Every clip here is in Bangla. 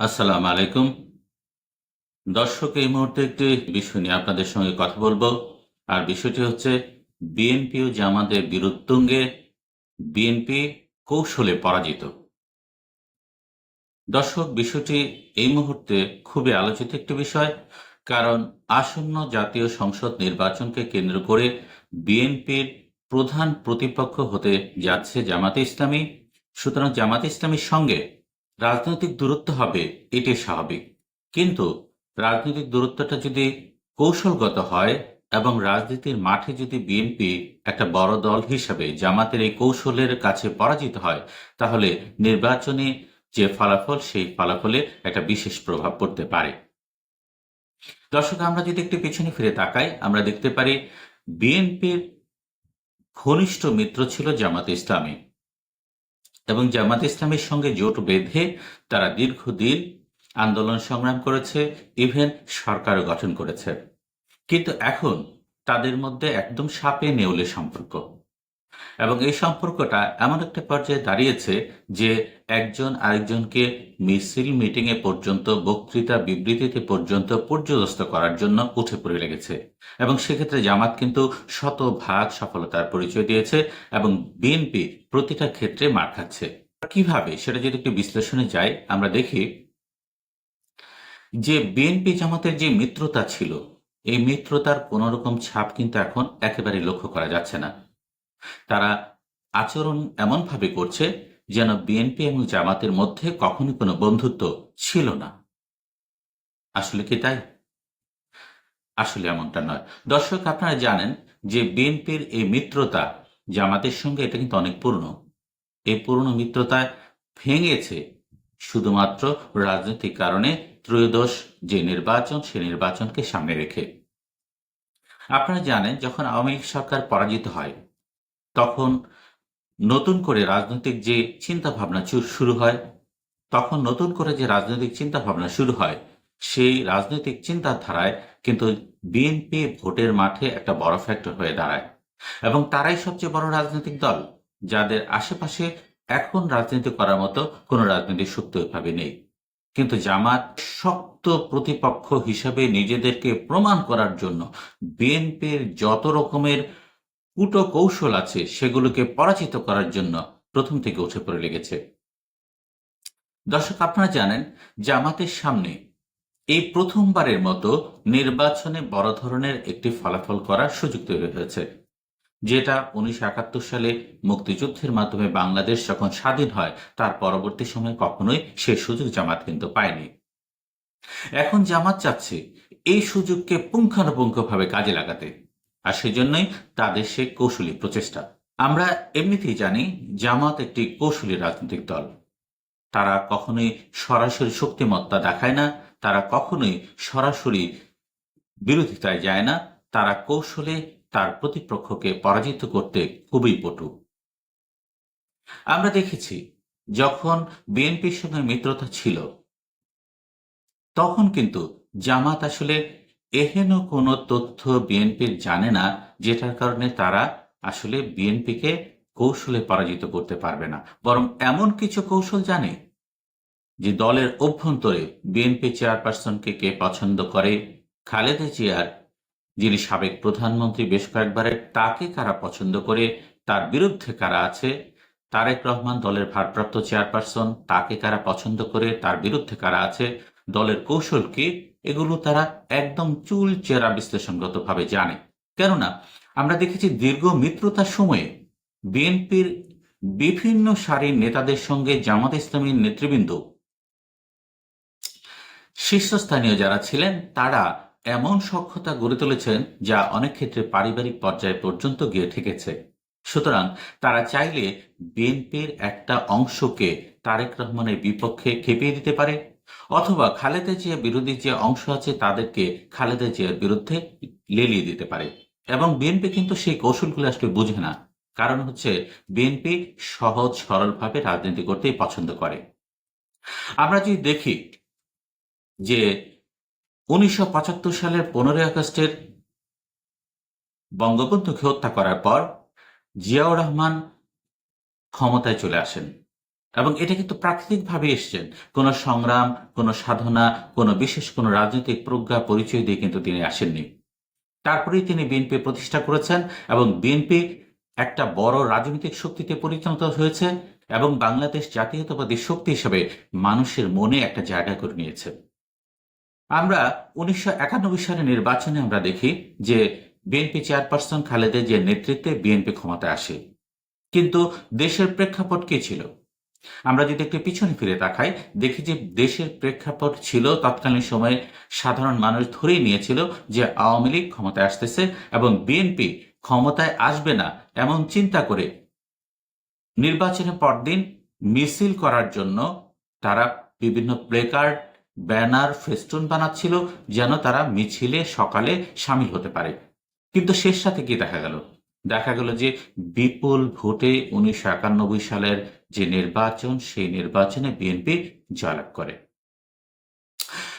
আসসালামু আলাইকুম। দর্শক, এই মুহূর্তে একটি বিষয় নিয়ে আপনাদের সঙ্গে কথা বলব। আর বিষয়টি হচ্ছে, বিএনপি ও জামাতের বিরুদ্ধঙ্গে বিএনপি কৌশলে পরাজিত। দর্শক, বিষয়টি এই মুহূর্তে খুবই আলোচিত একটি বিষয়, কারণ আসন্ন জাতীয় সংসদ নির্বাচনকে কেন্দ্র করে বিএনপির প্রধান প্রতিপক্ষ হতে যাচ্ছে জামাতে ইসলামী। সুতরাং জামাতে ইসলামীর সঙ্গে রাজনৈতিক দূরত্ব হবে এটি স্বাভাবিক। কিন্তু রাজনৈতিক দূরত্বটা যদি কৌশলগত হয় এবং রাজনীতির মাঠে যদি বিএনপি একটা বড় দল হিসাবে জামাতের এই কৌশলের কাছে পরাজিত হয়, তাহলে নির্বাচনে যে ফলাফল, সেই ফলাফলে একটা বিশেষ প্রভাব পড়তে পারে। দর্শক, আমরা যদি একটু পিছনে ফিরে তাকাই, আমরা দেখতে পারি বিএনপির ঘনিষ্ঠ মিত্র ছিল জামাত ইসলামী। এবং জামাত ইসলামের সঙ্গে জোট বেঁধে তারা দীর্ঘদিন আন্দোলন সংগ্রাম করেছে ইভেন সরকার গঠন করেছে। কিন্তু এখন তাদের মধ্যে একদম সাপে নেউলে সম্পর্ক। এবং এই সম্পর্কটা এমন একটা পর্যায়ে দাঁড়িয়েছে যে একজন আরেকজনকে মিছিল মিটিং এ পর্যন্ত, বক্তৃতা বিবৃতিতে পর্যন্ত পর্যদস্ত করার জন্য উঠে পড়ে লেগেছে। এবং সেক্ষেত্রে জামাত কিন্তু শতভাগ সফলতার পরিচয় দিয়েছে এবং বিএনপি প্রতিটা ক্ষেত্রে মার খাচ্ছে। কীভাবে? সেটা যদি একটু বিশ্লেষণে যাই আমরা দেখি যে বিএনপি জামাতের যে মিত্রতা ছিল, এই মিত্রতার কোন রকম ছাপ কিন্তু এখন একেবারে লক্ষ্য করা যাচ্ছে না। তারা আচরণ এমনভাবে করছে যেন বিএনপি এবং জামাতের মধ্যে কখনো কোনো বন্ধুত্ব ছিল না। আসলে কি তাই? আসলে এমনটা নয়। দর্শক, আপনারা জানেন যে বিএনপির এই মিত্রতা জামাতের সঙ্গে, এটা কিন্তু অনেক পুরনো। এই পুরনো মিত্রতায় ভেঙেছে শুধুমাত্র রাজনৈতিক কারণে ত্রয়োদশ যে নির্বাচন, সে নির্বাচনকে সামনে রেখে। আপনারা জানেন, যখন আওয়ামী লীগ সরকার পরাজিত হয় তখন নতুন করে রাজনৈতিক যে চিন্তা ভাবনা শুরু হয়, তখন নতুন করে যে রাজনৈতিক চিন্তা ভাবনা শুরু হয়, সেই রাজনৈতিক চিন্তাধারায় কিন্তু বিএনপি ভোটের মাঠে একটা বড় ফ্যাক্টর হয়ে দাঁড়ায়। এবং তারাই সবচেয়ে বড় রাজনৈতিক দল, যাদের আশেপাশে এখন রাজনীতি করার মতো কোনো রাজনৈতিক শক্তি ওইভাবে নেই। কিন্তু জামাত শক্ত প্রতিপক্ষ হিসাবে নিজেদেরকে প্রমাণ করার জন্য বিএনপির যত রকমের কুটো কৌশল আছে সেগুলোকে পরাজিত করার জন্য প্রথম থেকে উঠে পড়ে লেগেছে। দর্শক, আপনারা জানেন জামাতের সামনে এই প্রথমবারের মতো নির্বাচনে বড় ধরনের একটি ফলাফল করার সুযোগ তৈরি হয়েছে, যেটা উনিশশো একাত্তর সালে মুক্তিযুদ্ধের মাধ্যমে বাংলাদেশ যখন স্বাধীন হয়, তার পরবর্তী সময়ে কখনোই সে সুযোগ জামাত কিন্তু পায়নি। এখন জামাত চাচ্ছে এই সুযোগকে পুঙ্খানুপুঙ্খভাবে কাজে লাগাতে। আর সেজন্যই তাদের সে কৌশলী প্রচেষ্টা। আমরা এমনিতেই জানি জামাত একটি কৌশলী রাজনৈতিক দল। তারা কখনোই সরাসরি শক্তিমত্তা দেখায় না, তারা কখনোই সরাসরি বিরোধিতায় যায় না, তারা কৌশলে তার প্রতিপক্ষকে পরাজিত করতে খুবই পটু। আমরা দেখেছি যখন বিএনপির সঙ্গে মিত্রতা ছিল, তখন কিন্তু জামাত আসলে এহেন কোনো তথ্য বিএনপির জানে না, যেটার কারণে তারা আসলে বিএনপিকে কৌশলে পরাজিত করতে পারবে না। বরং এমন কিছু কৌশল জানে, যে দলের অভ্যন্তরে বিএনপি চেয়ারপারসনকে কে পছন্দ করে? খালেদা জিয়ার, যিনি সাবেক প্রধানমন্ত্রী বেশ কয়েকবারের, তাকে কারা পছন্দ করে? তার বিরুদ্ধে কারা আছে? তারেক রহমান দলের ভারপ্রাপ্ত চেয়ারপারসন তাকে কারা পছন্দ করে? তার বিরুদ্ধে কারা আছে? দলের কৌশল কি এগুলো তারা একদম চুল চেরা বিশ্লেষণগতভাবে জানে। কেননা, আমরা দেখেছি দীর্ঘ মিত্রতার সময়ে বিএনপির বিভিন্ন সারির নেতাদের সঙ্গে জামাত ইসলামীর নেতৃবৃন্দ, শীর্ষস্থানীয় যারা ছিলেন, তারা এমন সক্ষতা গড়ে তুলেছেন যা অনেক ক্ষেত্রে পারিবারিক পর্যায়ে পর্যন্ত গিয়ে ঠেকেছে। সুতরাং তারা চাইলে বিএনপির একটা অংশকে তারেক রহমানের বিপক্ষে খেপিয়ে দিতে পারে অথবা খালেদা জিয়া বিরোধী যে অংশ আছে তাদেরকে খালেদা জিয়ার বিরুদ্ধে লেলিয়ে দিতে পারে। এবং বিএনপি কিন্তু সেই কৌশলগুলো আসলে বুঝে না। কারণ হচ্ছে বিএনপি সহজ, সরলভাবে রাজনীতি করতেই পছন্দ করে। আমরা যদি দেখি যে উনিশশো পঁচাত্তর সালের পনেরোই আগস্টের বঙ্গবন্ধুকে হত্যা করার পর জিয়াউর রহমান ক্ষমতায় চলে আসেন। এবং এটা কিন্তু প্রাকৃতিকভাবে এসছেন। কোনো সংগ্রাম, কোনো সাধনা, কোনো বিশেষ কোনো রাজনৈতিক প্রজ্ঞা, পরিচয় দিয়ে কিন্তু তিনি আসেননি। তারপরেই তিনি বিএনপি প্রতিষ্ঠা করেছেন এবং বিএনপি একটা বড় রাজনৈতিক শক্তিতে পরিণত হয়েছে এবং বাংলাদেশ জাতীয়তাবাদী শক্তি হিসেবে মানুষের মনে একটা জায়গা করে নিয়েছে। আমরা উনিশশো একানব্বই সালে নির্বাচনে আমরা দেখি যে বিএনপি চেয়ারপারসন খালেদের যে নেতৃত্বে বিএনপি ক্ষমতায় আসে। কিন্তু দেশের প্রেক্ষাপট কি ছিল? আমরা যদি একটু পিছনে ফিরে তাকাই, দেখি যে দেশের প্রেক্ষাপট ছিল তৎকালীন সময়ে সাধারণ মানুষ ধরেই নিয়েছিল যে আওয়ামী লীগ ক্ষমতায় আসতেছে এবং বিএনপি ক্ষমতায় আসবে না এমন চিন্তা করে নির্বাচনের পরদিন মিছিল করার জন্য তারা বিভিন্ন প্লেকার্ড, ব্যানার, ফেস্টুন বানাচ্ছিল যেন তারা মিছিলে সকালে সামিল হতে পারে। কিন্তু শেষ সাথে কি দেখা গেল? দেখা গেল যে বিপুল ভোটে উনিশশো একানব্বই সালের যে নির্বাচন, সেই নির্বাচনে বিএনপি জয়লাভ করে।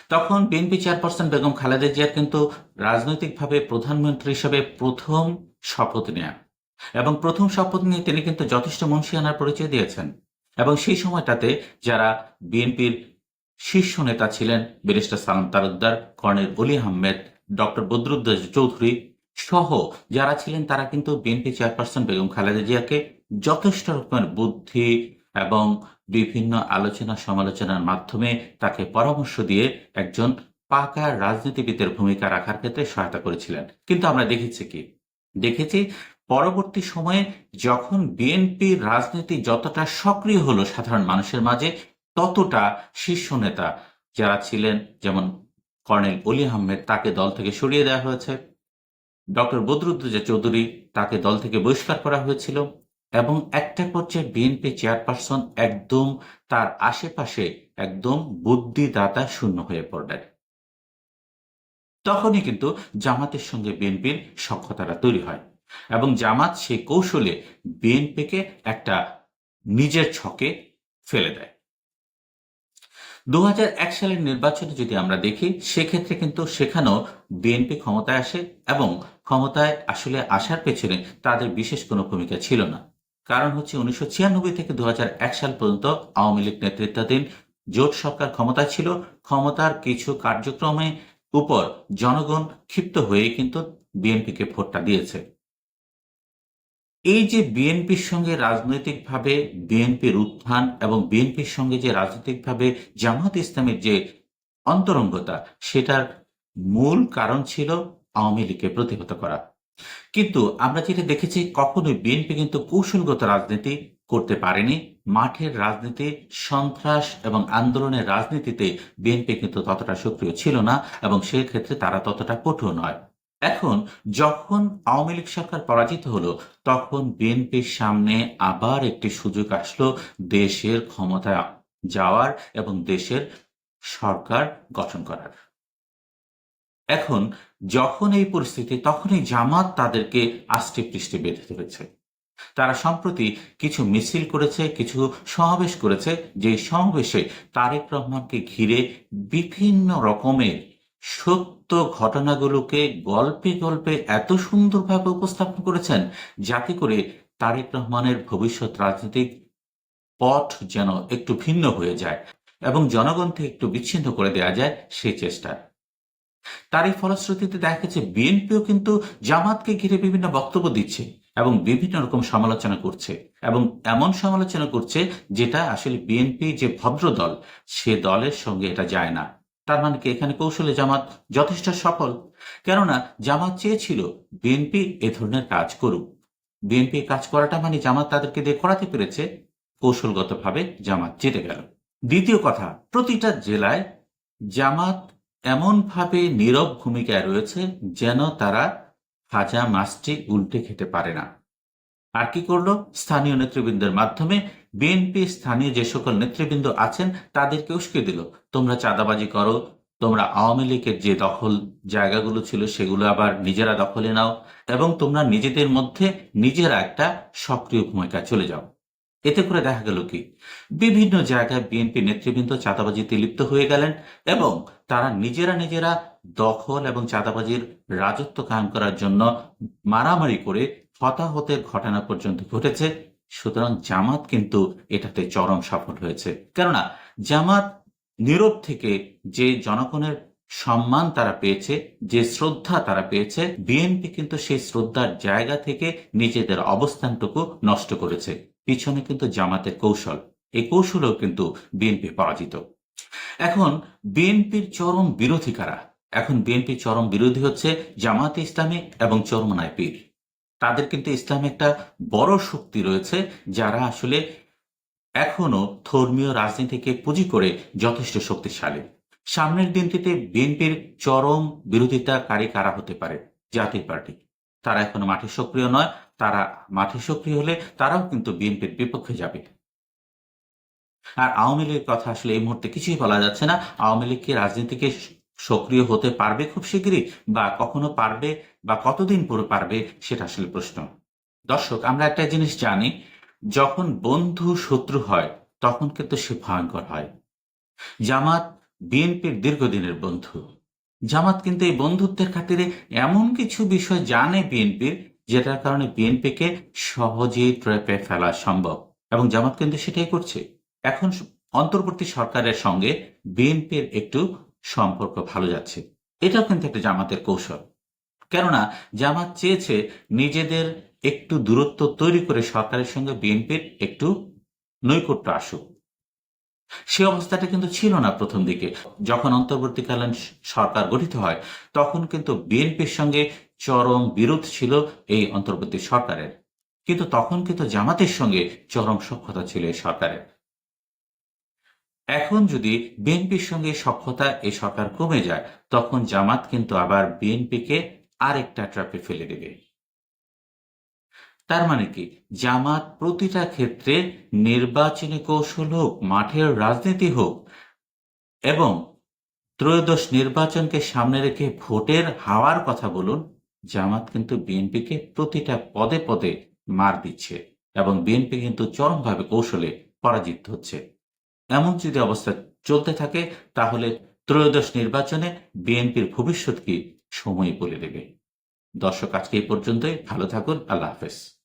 তখন বিএনপি চেয়ারপারসন বেগম খালেদা জিয়ার কিন্তু রাজনৈতিকভাবে প্রধানমন্ত্রী হিসেবে প্রথম শপথ নেয়া এবং প্রথম শপথ নিয়ে তিনি কিন্তু যথেষ্ট মুন্সিয়ানার পরিচয় দিয়েছেন এবং সেই সময়টাতে যারা বিএনপির শীর্ষ নেতা ছিলেন, ব্যারিস্টার সালাম তালুকদার, কর্নেল অলি আহমেদ, ডক্টর বদরুদ্দোজ চৌধুরী সহ যারা ছিলেন তারা কিন্তু বিএনপি চেয়ারপারসন বেগম খালেদা জিয়াকে যথেষ্ট রকমের বুদ্ধি এবং বিভিন্ন আলোচনা সমালোচনার মাধ্যমে তাকে পরামর্শ দিয়ে একজন পাকা রাজনীতিবিদের ভূমিকা রাখার ক্ষেত্রে সহায়তা করেছিলেন। কিন্তু আমরা দেখেছি কি? দেখেছি পরবর্তী সময়ে যখন বিএনপি রাজনীতি যতটা সক্রিয় হলো সাধারণ মানুষের মাঝে, ততটা শীর্ষ নেতা যারা ছিলেন, যেমন কর্নেল অলি আহমেদ, তাকে দল থেকে সরিয়ে দেওয়া হয়েছে। ডক্টর বদরুদ্দোজা চৌধুরী তাকে দল থেকে বহিষ্কার করা হয়েছিল। এবং একটা পর্যায়ে বিএনপি চেয়ারপারসন একদম তার আশেপাশে একদম বুদ্ধিদাতা শূন্য হয়ে পড়লেন। তখনই কিন্তু জামাতের সঙ্গে বিএনপির সক্ষতাটা তৈরি হয় এবং জামাত সেই কৌশলে বিএনপিকে একটা নিজের ছকে ফেলে দেয়। দু হাজার এক সালের নির্বাচনে যদি আমরা দেখি, সেক্ষেত্রে কিন্তু সেখানেও বিএনপি ক্ষমতায় আসে এবং ক্ষমতায় আসলে আসার পেছনে তাদের বিশেষ কোনো ভূমিকা ছিল না। কারণ হচ্ছে উনিশশো ছিয়ানব্বই থেকে দু হাজার এক সাল পর্যন্ত আওয়ামী লীগ নেতৃত্বাধীন জোট সরকার ক্ষমতায় ছিল। ক্ষমতার কিছু কার্যক্রমে উপর জনগণ ক্ষিপ্ত হয়ে কিন্তু বিএনপিকে ভোটটা দিয়েছে। এই যে বিএনপির সঙ্গে রাজনৈতিকভাবে বিএনপির উত্থান এবং বিএনপির সঙ্গে যে রাজনৈতিকভাবে জামাত ইসলামের যে অন্তরঙ্গতা, সেটার মূল কারণ ছিল আওয়ামী লীগকে প্রতিহত করা। কিন্তু আমরা যেটা দেখেছি, কখনোই বিএনপি কিন্তু কৌশলগত রাজনীতি করতে পারেনি। মাঠের রাজনীতি, সন্ত্রাস এবং আন্দোলনের রাজনীতিতে বিএনপি কিন্তু ততটা সক্রিয় ছিল না এবং সেই ক্ষেত্রে তারা ততটা কঠোর নয়। এখন যখন আওয়ামী লীগ সরকার পরাজিত হলো, তখন বিএনপির সামনে আবার একটি সুযোগ আসলো দেশের ক্ষমতায় যাওয়ার এবং দেশের সরকার গঠন করার। এখন যখন এই পরিস্থিতি, তখনই জামাত তাদেরকে আষ্টে পৃষ্ঠে বেঁধে ধরেছে। তারা সম্প্রতি কিছু মিছিল করেছে, কিছু সমাবেশ করেছে যে সমাবেশে তারেক রহমানকে ঘিরে বিভিন্ন রকমের সত্য ঘটনাগুলোকে গল্পে গল্পে এত সুন্দরভাবে উপস্থাপন করেছেন, যাতে করে তারেক রহমানের ভবিষ্যৎ রাজনৈতিক পথ যেন একটু ভিন্ন হয়ে যায় এবং জনগণকে একটু বিচ্ছিন্ন করে দেওয়া যায় সেই চেষ্টা তার এই ফলশ্রুতিতে দেখা গেছে, বিএনপিও কিন্তু জামাতকে ঘিরে বিভিন্ন বক্তব্য দিচ্ছে এবং বিভিন্ন রকম সমালোচনা করছে এবং এমন সমালোচনা করছে যেটা আসলে বিএনপি যে ভদ্র দল সে দলের সঙ্গে এটা যায় না। তার মানে কি, এখানে কৌশলে জামাত যথেষ্ট সফল? কেননা জামাত চেয়েছিল বিএনপি এ ধরনের কাজ করুক। বিএনপি কাজ করাটা মানে জামাত তাদেরকে দিয়ে করাতে পেরেছে, কৌশলগতভাবে জামাত জিতে গেল। দ্বিতীয় কথা, প্রতিটা জেলায় জামাত এমনভাবে নীরব ভূমিকায় রয়েছে যেন তারা ভাজা মাছটি উল্টে খেতে পারে না। আর কি করল? স্থানীয় নেতৃবৃন্দের মাধ্যমে বিএনপি স্থানীয় যে সকল নেতৃবৃন্দ আছেন তাদেরকে উস্কে দিল। তোমরা চাঁদাবাজি করো, তোমরা আওয়ামী লীগের যে দখল জায়গাগুলো ছিল সেগুলো আবার নিজেরা দখলে নাও এবং তোমরা নিজেদের মধ্যে নিজেরা একটা সক্রিয় ভূমিকা চলে যাও। এতে করে দেখা গেল কি, বিভিন্ন জায়গায় বিএনপি নেতৃবৃন্দ চাঁদাবাজিতে লিপ্ত হয়ে গেলেন এবং তারা নিজেরা নিজেরা দখল এবং চাঁদাবাজির রাজত্ব কায়েম করার জন্য মারামারি করে হতাহতের ঘটনা পর্যন্ত ঘটেছে। সুতরাং জামাত কিন্তু এটাতে চরম সফল হয়েছে। কেননা জামাত নীরব থেকে যে জনগণের সম্মান তারা পেয়েছে, যে শ্রদ্ধা তারা পেয়েছে, বিএনপি কিন্তু সেই শ্রদ্ধার জায়গা থেকে নিজেদের অবস্থানটুকু নষ্ট করেছে। পিছনে কিন্তু জামাতের কৌশল। এই কৌশলেও কিন্তু বিএনপি পরাজিত। এখন বিএনপির চরম বিরোধী কারা? এখন বিএনপির চরম বিরোধী হচ্ছে জামাতে ইসলামী এবং চরমনায় পীর। তাদের কিন্তু ইসলামে একটা বড় শক্তি রয়েছে যারা আসলে এখনও ধর্মীয় রাজনীতিকে পুঁজি করে যথেষ্ট শক্তিশালী। সামনের দিনটিতে বিএনপির চরম বিরোধিতা বিরোধিতাকারী কারা হতে পারে? জাতীয় পার্টি। তারা এখনও মাঠে সক্রিয় নয়, তারা মাঠে সক্রিয় হলে তারাও কিন্তু বিএনপির বিপক্ষে যাবে। আর আওয়ামী লীগের কথা আসলে এই মুহূর্তে কিছুই বলা যাচ্ছে না। আওয়ামী লীগ কি রাজনীতিকে সক্রিয় হতে পারবে খুব শীঘ্রই বা কখনো পারবে, বা কতদিন পরে পারবে, সেটা আসলে প্রশ্ন। দর্শক, আমরা একটা জিনিস জানি, যখন বন্ধু শত্রু হয়, তখন কিন্তু সে ভয়ঙ্কর হয়। জামাত বিএনপির দীর্ঘদিনের বন্ধু। জামাত কিন্তু এই বন্ধুত্বের খাতিরে এমন কিছু বিষয় জানে বিএনপির, যেটার কারণে বিএনপিকে সহজেই ট্র্যাপে ফেলা সম্ভব। এবং জামাত কিন্তু সেটাই করছে। এখন অন্তর্বর্তী সরকারের সঙ্গে বিএনপির একটু সম্পর্ক ভালো যাচ্ছে। এটাও কিন্তু একটা জামাতের কৌশল। কেননা জামাত চেয়েছে নিজেদের একটু দূরত্ব তৈরি করে সরকারের সঙ্গে বিএনপির একটু নৈকট্য আসুক। সে অবস্থাটা কিন্তু ছিল না প্রথম দিকে। যখন অন্তর্বর্তীকালীন সরকার গঠিত হয়, তখন কিন্তু বিএনপির সঙ্গে চরম বিরোধ ছিল এই অন্তর্বর্তী সরকারের। কিন্তু তখন কিন্তু জামাতের সঙ্গে চরম সক্ষতা ছিল এই সরকারের। এখন যদি বিএনপির সঙ্গে সক্ষতা এই সরকার কমে যায়, তখন জামাত কিন্তু আবার বিএনপিকে আরেকটা ট্র্যাপে ফেলে দেবে। তার মানে কি? জামাত প্রতিটা ক্ষেত্রে নির্বাচনী কৌশল হোক, মাঠের রাজনীতি হোক, এবং ত্রয়োদশ নির্বাচনকে সামনে রেখে ভোটের হাওয়ার কথা বলুন, জামাত কিন্তু বিএনপিকে প্রতিটা পদে পদে মার দিচ্ছে এবং বিএনপি কিন্তু চরমভাবে কৌশলে পরাজিত হচ্ছে। এমন যদি অবস্থা চলতে থাকে, তাহলে ত্রয়োদশ নির্বাচনে বিএনপির ভবিষ্যৎ কি? সময় বলে দেবে। দর্শক, আজকে এই পর্যন্তই। ভালো থাকুন। আল্লাহ হাফেজ।